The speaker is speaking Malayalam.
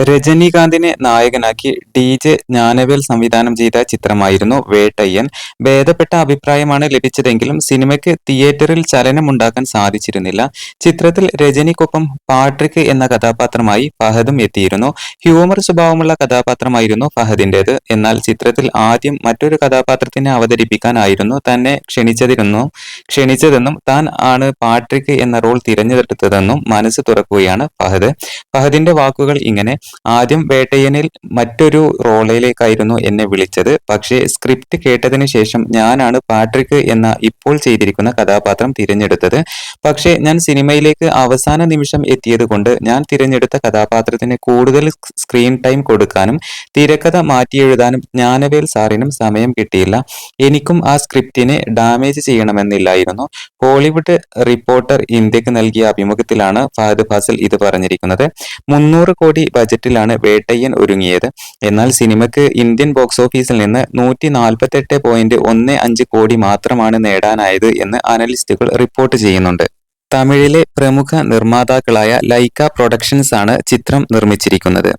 രജനീകാന്തിനെ നായകനാക്കി ഡി ജെ ജ്ഞാനവേൽ സംവിധാനം ചെയ്ത ചിത്രമായിരുന്നു വേട്ടയ്യൻ. ഭേദപ്പെട്ട അഭിപ്രായമാണ് ലഭിച്ചതെങ്കിലും സിനിമയ്ക്ക് തിയേറ്ററിൽ ചലനമുണ്ടാക്കാൻ സാധിച്ചിരുന്നില്ല. ചിത്രത്തിൽ രജനിക്കൊപ്പം പാട്രിക് എന്ന കഥാപാത്രമായി ഫഹദും എത്തിയിരുന്നു. ഹ്യൂമർ സ്വഭാവമുള്ള കഥാപാത്രമായിരുന്നു ഫഹദിന്റെത്. എന്നാൽ ചിത്രത്തിൽ ആദ്യം മറ്റൊരു കഥാപാത്രത്തിനെ അവതരിപ്പിക്കാനായിരുന്നു തന്നെ ക്ഷണിച്ചതിരുന്നു ക്ഷണിച്ചതെന്നും താൻ ആണ് പാട്രിക് എന്ന റോൾ തിരഞ്ഞെടുത്തതെന്നും മനസ്സ് തുറക്കുകയാണ് ഫഹദ്. ഫഹദിന്റെ വാക്കുകൾ ഇങ്ങനെ ആദ്യം വേട്ടയ്യനിൽ മറ്റൊരു റോളിലേക്കായിരുന്നു എന്നെ വിളിച്ചത്. പക്ഷേ സ്ക്രിപ്റ്റ് കേട്ടതിന് ശേഷം ഞാനാണ് പാട്രിക് എന്ന ഇപ്പോൾ ചെയ്തിരിക്കുന്ന കഥാപാത്രം തിരഞ്ഞെടുത്തത്. പക്ഷേ ഞാൻ സിനിമയിലേക്ക് അവസാന നിമിഷം എത്തിയത് കൊണ്ട് ഞാൻ തിരഞ്ഞെടുത്ത കഥാപാത്രത്തിന് കൂടുതൽ സ്ക്രീൻ ടൈം കൊടുക്കാനും തിരക്കഥ മാറ്റിയെഴുതാനും ജ്ഞാനവേൽ സാറിനും സമയം കിട്ടിയില്ല. എനിക്കും ആ സ്ക്രിപ്റ്റിനെ ഡാമേജ് ചെയ്യണമെന്നില്ലായിരുന്നു. ഹോളിവുഡ് റിപ്പോർട്ടർ ഇന്ത്യയ്ക്ക് നൽകിയ അഭിമുഖത്തിലാണ് ഫഹദ് ഫാസിൽ ഇത് പറഞ്ഞിരിക്കുന്നത്. മുന്നൂറ് കോടി ബജറ്റിലാണ് വേട്ടയ്യൻ ഒരുങ്ങിയത്. എന്നാൽ സിനിമയ്ക്ക് ഇന്ത്യൻ ബോക്സ് ഓഫീസിൽ നിന്ന് നൂറ്റി നാൽപ്പത്തെട്ട് പോയിന്റ് ഒന്ന് അഞ്ച് കോടി മാത്രമാണ് നേടാനായത് എന്ന് അനലിസ്റ്റുകൾ റിപ്പോർട്ട് ചെയ്യുന്നുണ്ട്. തമിഴിലെ പ്രമുഖ നിർമ്മാതാക്കളായ ലൈക്ക പ്രൊഡക്ഷൻസ് ആണ് ചിത്രം നിർമ്മിച്ചിരിക്കുന്നത്.